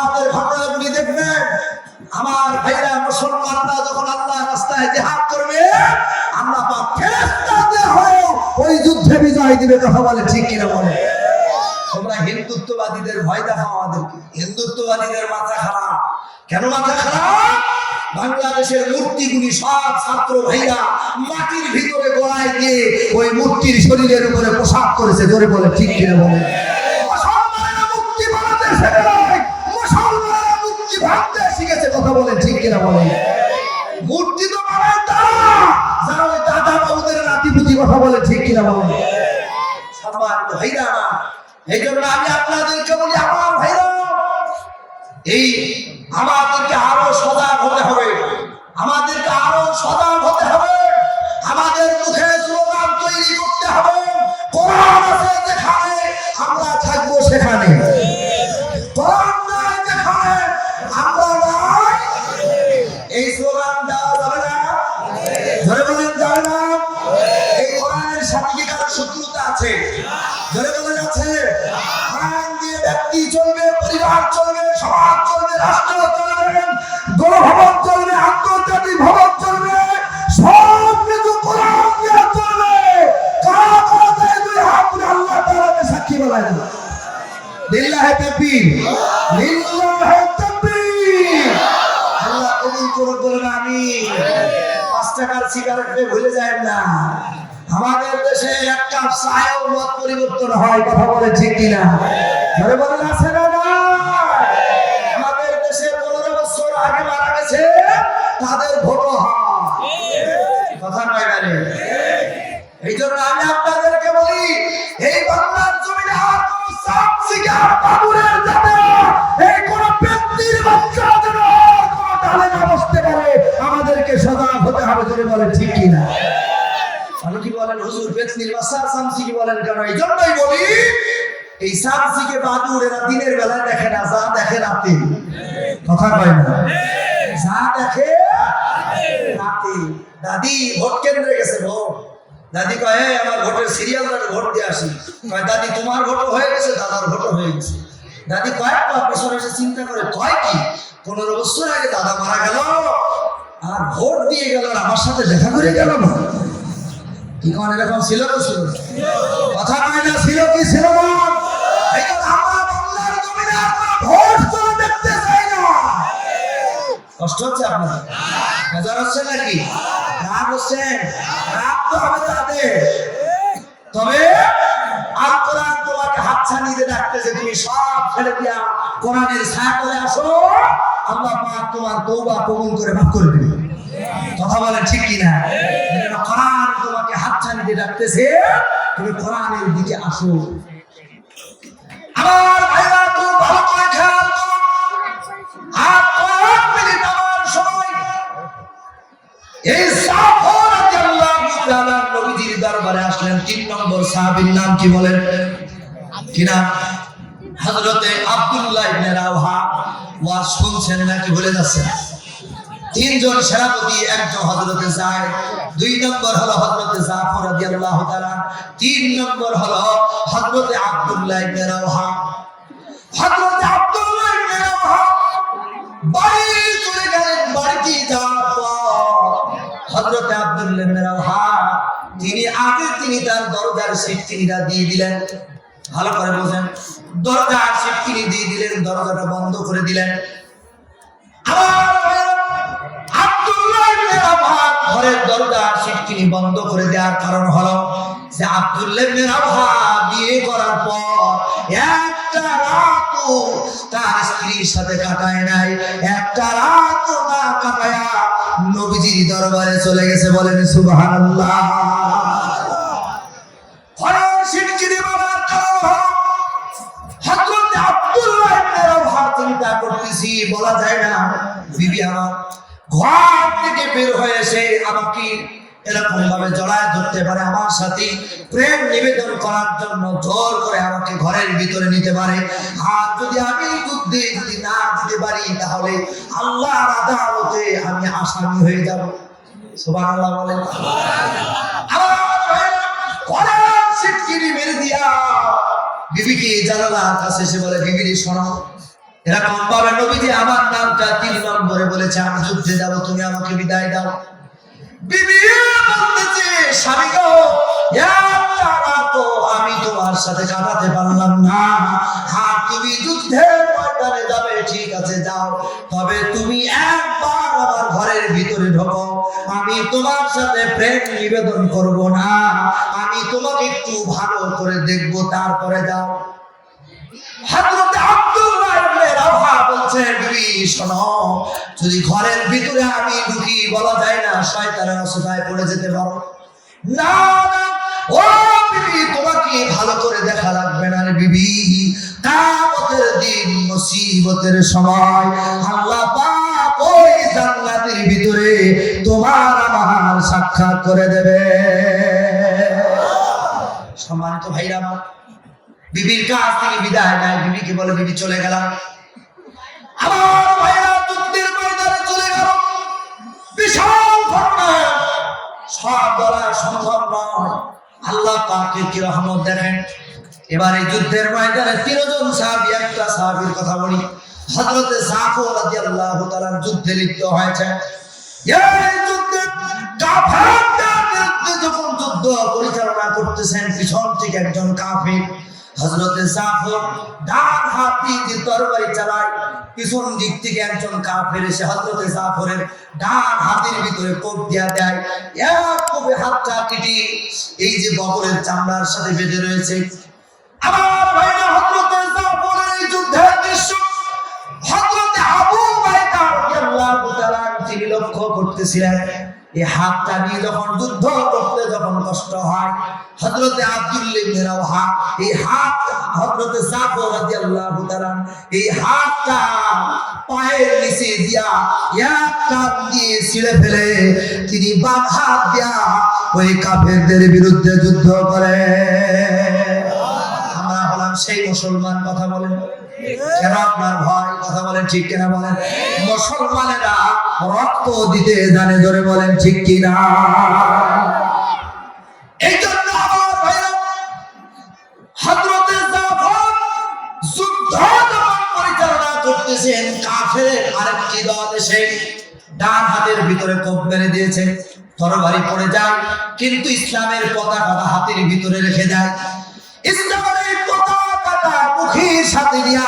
জিহাদের ঘটনাগুলি দেখবেন। আমার ভাইরা মুসলমানরা যখন আল্লাহ রাস্তায় জিহাদ করবে, আল্লাহ পাক ফেরেশতাদের হয়ে ওই যুদ্ধে বিজয় দিবে, কথা বলে ঠিক কিনা বলে? তোমরা হিন্দুত্ববাদীদের ভয় দেখাও আমাদেরকে। হিন্দুত্ববাদীদের মাথা খারাপ। কেন মাথা খারাপ? বাংলাদেশের মূর্তিগুলি সব ছাত্র ভাইরা মাটির ভিতরে গড়ায় দিয়ে ওই মূর্তির শরীরের উপরে পোশাক করেছে, জোরে বলে, ঠিক কিনা বলে? কথা বলে ঠিক কিনা বলে মূর্তি তো বানায় তারা যারা ওই দাদা বাবুদের নাতিপুতি কথা বলে ঠিক কিনা বলে সম্মানিত ভাইরা এই জন্য আমি আপনাদেরকে বলি, আমার ভাইরা, এই আমাদেরকে ধরে বলেন আছে কোরআন দিয়ে ব্যক্তি চলবে, পরিবার চলবে, সমাজ চলবে, রাষ্ট্র চলবে, গণভবন চলবে, আন্তর্জাতিক ভবন চলবে, সব কিছু চলবে। সাক্ষী বলায় না লিল্লাহে তাকবীর। লিল্লাহে তাকবীর। আল্লাহ পাঁচ টাকার সিগারেট ভুলে যায় না। আমাদের দেশে এক কাপ মত পরিবর্তন হয়, কথা বলে কিনা? আমাদের দেশে পনেরো বছর আগে মারা গেছে, তাদের ভোট কথা নয় এই জন্য আমি আপনাদেরকে বলি, এই বাংলার ব্যক্তির পারে, আমাদেরকে সজাগ হতে হবে বলে ঠিক কিনা? হুজুর পেতনির বাচ্চা সামসি কি বলেন কেন? এই জন্যই বলি এই সামসিকে বাদুর এরা দিনের বেলায় দেখে না যা দেখে রাতে। কথা কয় না? যা দেখে রাতে। দাদি ভোট কেন্দ্রে গেছে ভোট। দাদি কয় "এই, আমার ভোটের সিরিয়াল ভোট দিয়ে আসি। কয় দাদি তোমার ভোটও হয়ে গেছে দাদার ভোটও হয়ে গেছে। দাদি কয়েক পা পেছনে এসে চিন্তা করে। কয় কি পনেরো বছর আগে দাদা মারা গেল আর ভোট দিয়ে গেল আর আমার সাথে দেখা করে গেল না? কি কোন এরকম ছিল তো ছিল কথা নয় না, ছিল কি ছিল না? দেখতে কষ্ট হচ্ছে আপনার মজা হচ্ছে নাকি? রাগ হচ্ছেন রাগ তো হবে তাদের। তবে কোরআন তোমাকে তুমি সব ছেড়ে দিয়া কোরআনের ছায়া করে আসো, আল্লাহ পাক তোমার তওবা কবুল করে মাফ করে দিবে। কথা বলেন ঠিক কি না এজন্য কোরআন দিয়ে ডাকতেছে, তুমি কোরআনের দিকে আসো। আমার ভাইরা ভালো করে খেয়াল আর কয়েক মিনিট আমার সময়। এই সাফর নবীজির দরবারে আসলেন। তিন নম্বর সাহাবীর নাম কি বলেন? আব্দুল্লাহ ইবনে রাওহা। ওয়াজ শুনছেন নাকি ভুলে যাচ্ছেন? তিনজন সেনাপতি, একজন হজরতে যায় দুই নম্বর হলো হযরতে জাফর তিন নম্বর হলো হযরতে আব্দুল্লাহ ইবনে রাওহা। হযরতে আব্দুল্লাহ ইবনে রাওহা বাড়ি চলে গেলেন বাড়িতে যাওয়ার পর হযরতে আব্দুল্লাহ ইবনে রাওহা, তিনি আগে তিনি তার দরজার সিট তিনিরা দিয়ে দিলেন। ভালো করে বোঝেন, দরজার সিট দিয়ে দিলেন, দরজাটা বন্ধ করে দিলেন। আমার ঘরের দরজা সিটকিনি বন্ধ করে দেওয়ার কারণ হলো যে আব্দুল্লাহ বিয়ে করার পর একটা রাত তার স্ত্রীর সাথে কাটায় নাই। একটা রাত না কাটায়া নবীজির দরবারে চলে গেছে বলেন সুবহানাল্লাহ। বলা যায় না, বিবি আমার ঘর থেকে বের হয়ে এসে আমাকে এরকম ভাবে জড়ায় ধরতে পারে আমার সাথে প্রেম নিবেদন করার জন্য জোর করে আমাকে ঘরের ভিতরে নিতে পারে। আর যদি আমি যুদ্ধে যদি না দিতে পারি তাহলে আল্লাহর আদালতে আমি আসামি হয়ে যাব। সুবহানাল্লাহ বলেন। আমার ভাইরা, মেরে দিয়া বিবিকে জানালার কাছে এসে বলে বিবিরি শোনো। এরকম ভাবে নবীজি, আমার নামটা তিন নম্বরে বলেছে, আমি যুদ্ধে যাব, তুমি আমাকে বিদায় দাও। বিবি, বলতেছে, স্বামী গো রাতও আমি তোমার সাথে কাটাতে পারলাম না। হ্যাঁ তুমি যুদ্ধের ময়দানে যাবে, ঠিক আছে, যাও। তবে তুমি একবার আমার ঘরের ভিতরে ঢোকো। আমি তোমার সাথে প্রেম নিবেদন করব না। আমি তোমাকে একটু ভালো করে দেখব, তারপরে যাও। হযরত যদি ঘরের ভিতরে আমি ঢুকি, বলা যায় না, শয়তানের অসুবিধায় পড়ে যেতে পারো। না না, ও বিবি, তোমাকে ভালো করে দেখা লাগবে না রে বিবি। কামতের দিন, মুসিবতের সময়, আল্লাহ পাক ওই জান্নাতের ভিতরে তোমার আমার সাক্ষাৎ করে দেবে। সম্মানিত ভাইরা আমার, বিবির কাছ থেকে বিদায় নেয়। বিবিকে বলে, বিবি, চলে গেলাম। আমার যুদ্ধের ময়দানে চলে একটা সাহাবির কথা বলি। তাআলার যুদ্ধে লিপ্ত হয়েছে। যুদ্ধে পরিচালনা করতেছেন, পিছন থেকে একজন কাফের। হযরতে জাফর ডান হাত দিয়ে তরবারি চালায়, পিছন দিক থেকে একজন কাফের এসে হযরতে জাফরের ডান হাতের ভিতরে কোপ দিয়া দেয়। এক কোপে হাতটা কেটে এই যে বগলের চামড়ার সাথে বেঁধে রয়েছে। আমার ভাইরা, হযরতে জাফরের এই যুদ্ধের দৃশ্য, হযরতে আবু বাইদা রাদিয়াল্লাহু তাআলা তিনি লক্ষ্য করতেছিলেন। এই হাতটা নিয়ে যখন যুদ্ধ করতে যখন কষ্ট হয়, হযরতে আব্দুল্লাহ ইবনে রাওহা, এই হাত হযরতে জাফর রাদিয়াল্লাহু তাআলা, এই হাতটা পায়ের নিচে দিয়া এক কাপ দিয়ে ছিঁড়ে ফেলে, তিনি বাম হাত দিয়া ওই কাফেরদের বিরুদ্ধে যুদ্ধ করে। আমরা হলাম সেই মুসলমান, কথা বলেন। কেন আপনার ভয় কথা বলেন, ঠিক কিনা বলেন? মুসলমানেরা রক্ত দিতে ধরে বলেন, ঠিক কিনা? এই জন্য ভিতরে কোপ মেরে দিয়েছে। তরবারি পড়ে যায়, কিন্তু ইসলামের পতাকাটা হাতের ভিতরে রেখে যায় ইসলামের মুখের সাথে দিয়া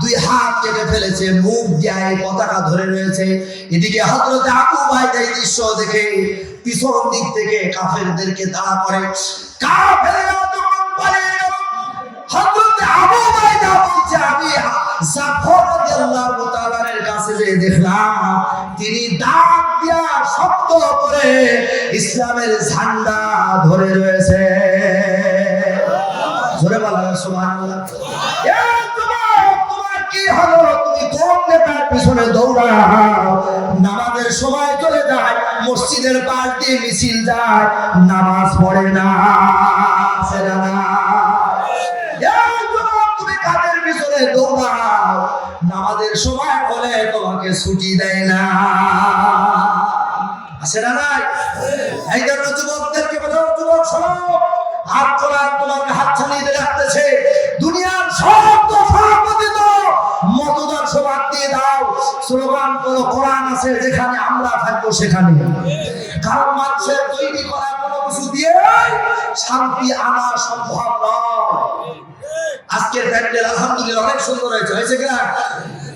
দুই হাত কেটে ফেলেছে, মুখ দিয়া পতাকা ধরে রয়েছে। এদিকে হযরত আবু বাইদা এই দৃশ্য দেখে পিছন দিক থেকে কাফেরদেরকে তাড়া করে, কাফেররা গেল, হযরত আবু আমি জাফর তাআলার কাছে যে দেখলাম, তিনি দাঁত দিয়া শক্ত করে ইসলামের ঝান্ডা ধরে রয়েছে। জোরে বলা, সুবহানাল্লাহ। নামাজের সময় চলে যায়, মসজিদের নামাজ পড়ে না তুমি পিছনে নামাজের তোমাকে ছুটি দেয় না না নাই? যুবকদেরকে বলো যুবক শোনো হাত তোলা সেখানে। কারণ মানুষের তৈরি করা কোনো কিছু দিয়ে শান্তি আনা সম্ভব নয়। আজকের প্যান্ডেল আলহামদুলিল্লাহ অনেক সুন্দর হয়েছে। হয়েছে কিনা?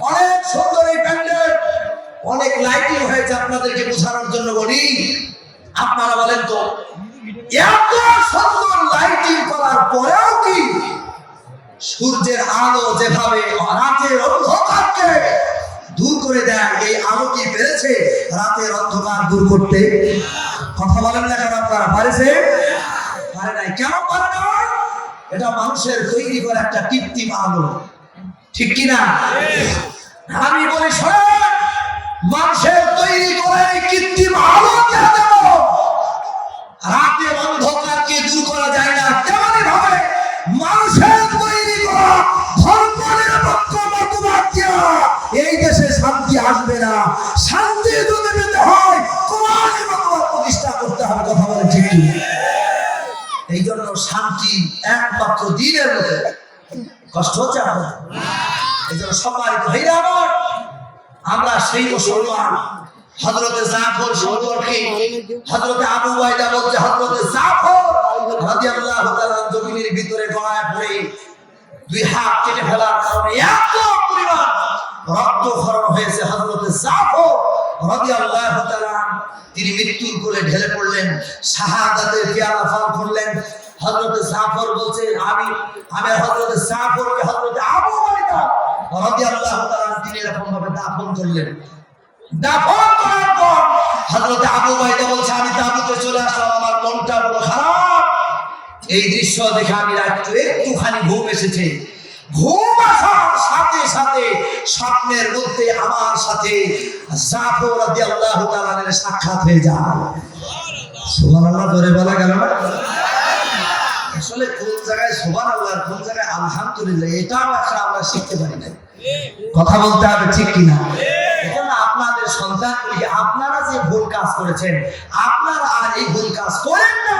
অনেক সুন্দর এই প্যান্ডেল। অনেক লাইটিং হয়েছে আপনাদেরকে বোঝানোর জন্য বলি। আপনারা বলেন তো, এত সুন্দর লাইটিং করার পরেও কি সূর্যের আলো যেভাবে রাতের অন্ধকারকে দূর করে দেয়, এই আলো কি পেরেছে রাতের অন্ধকার দূর করতে। কথা বলেন না কেন আপনারা পারেছে পারে নাই। কেন পারে না? এটা মানুষের তৈরি করা একটা কৃত্রিম আলো। ঠিক কিনা আমি বলি মানুষের তৈরি করা এই কৃত্রিম আলো কেন দেব। রাতে অন্ধকারকে দূর করা যায় না। শান্তি আসবে না? শান্তি যদি পেতে হয় কোরআনের মতবাদ প্রতিষ্ঠা করতে হবে, কথা বলে ঠিক এই জন্য শান্তি একমাত্র দিনের মতো কষ্ট হচ্ছে আপনার এই জন্য সম্মানিত ভাইরা আমার, আমরা সেই মুসলমান। হজরতে জাফর সম্পর্কে হজরতে আবু ওয়াইদা বলছে হজরতে জাফর রাদিয়াল্লাহু তাআলা জমিনের ভিতরে গড়ায় পড়ে দুই হাত কেটে ফেলার কারণে এত রক্ত খরণ হয়েছে হজরতে জাফর রাদিয়াল্লাহু তাআলা তিনি মৃত্যুর কোলে ঢেলে পড়লেন, শাহাদাতের পেয়ালা পান করলেন। হজরতে জাফর বলছে, আমি আমি হজরতে জাফরকে হজরতে আবু ওয়াইদা রাদিয়াল্লাহু তাআলা তিনি এরকম ভাবে দাফন করলেন। দাফন করার পর হযরত আবু বাইদা বলছে, আমি তাবুতে চলে আসলাম, আমার মনটা বড় খারাপ। এই দৃশ্য দেখে আমি রাত্রে একটুখানি ঘুম এসেছে। ঘুম আসার সাথে সাথে স্বপ্নের মধ্যে আমার সাথে সাক্ষাৎ হয়ে যায়। বলা গেল কথা বলতে হবে ঠিক কিনা? আপনাদের আপনারা যে ভুল কাজ করেছেন, আপনারা আর এই ভুল কাজ করেন না।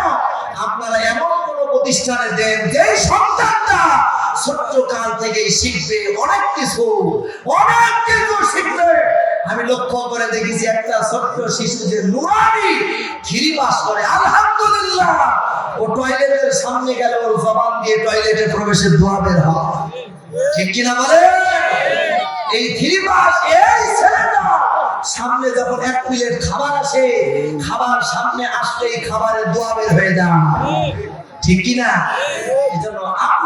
আপনারা এমন কোন প্রতিষ্ঠানে দেন যে সন্তানটা ছোট্ট কাল থেকেই শিখবে, অনেক কিছু অনেক কিছু শিখবে। আমি লক্ষ্য করে দেখেছি একটা ছোট্ট শিশু যে নুরানি থ্রি পাস করে, আলহামদুলিল্লাহ। ও টয়লেটের সামনে গেলে ওর জবান দিয়ে টয়লেটে প্রবেশের দোয়া বের হয়। ঠিক কিনা বলে? এই থ্রি মাস এই ছেলেটা সামনে যখন এক প্লেট খাবার আসে, খাবার সামনে আসলেই খাবারের দোয়া বের হয়ে যায়। ঠিক কিনা? এই জন্য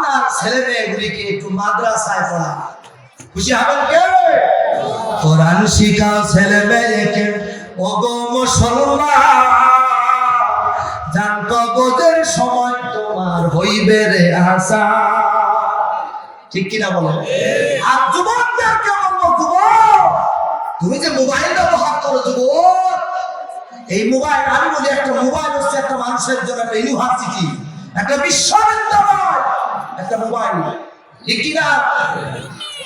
আপনার ছেলে মেয়েগুলিকে একটু মাদ্রাসায় পড়া খুশি হবেন কে? কোরআন শিখাও ছেলে মেয়েকে ও গো মুসলমান, জান সময় তোমার হইবে রে আশা। ঠিক কিনা বলো? আর যুবকদেরকে তুমি যে মোবাইল ব্যবহার করো যুবক, এই মোবাইল, আমি বলি একটা মোবাইল হচ্ছে একটা মানুষের জন্য একটা ইউনিভার্সিটি, একটা বিশ্ববিদ্যালয়। একটা মোবাইল ঠিক কিনা?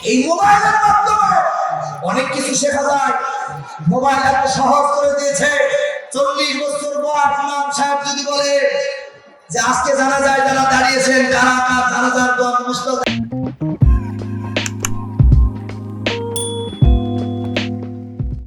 এই মোবাইলের মাধ্যমে অনেক কিছু শেখা যায়। মোবাইল এত সহজ করে দিয়েছে। চল্লিশ বছর পর ইমাম সাহেব যদি বলে যে আজকে জানা যায় যারা দাঁড়িয়েছেন, কারা কার জানা যার দোয়া মুস্তাক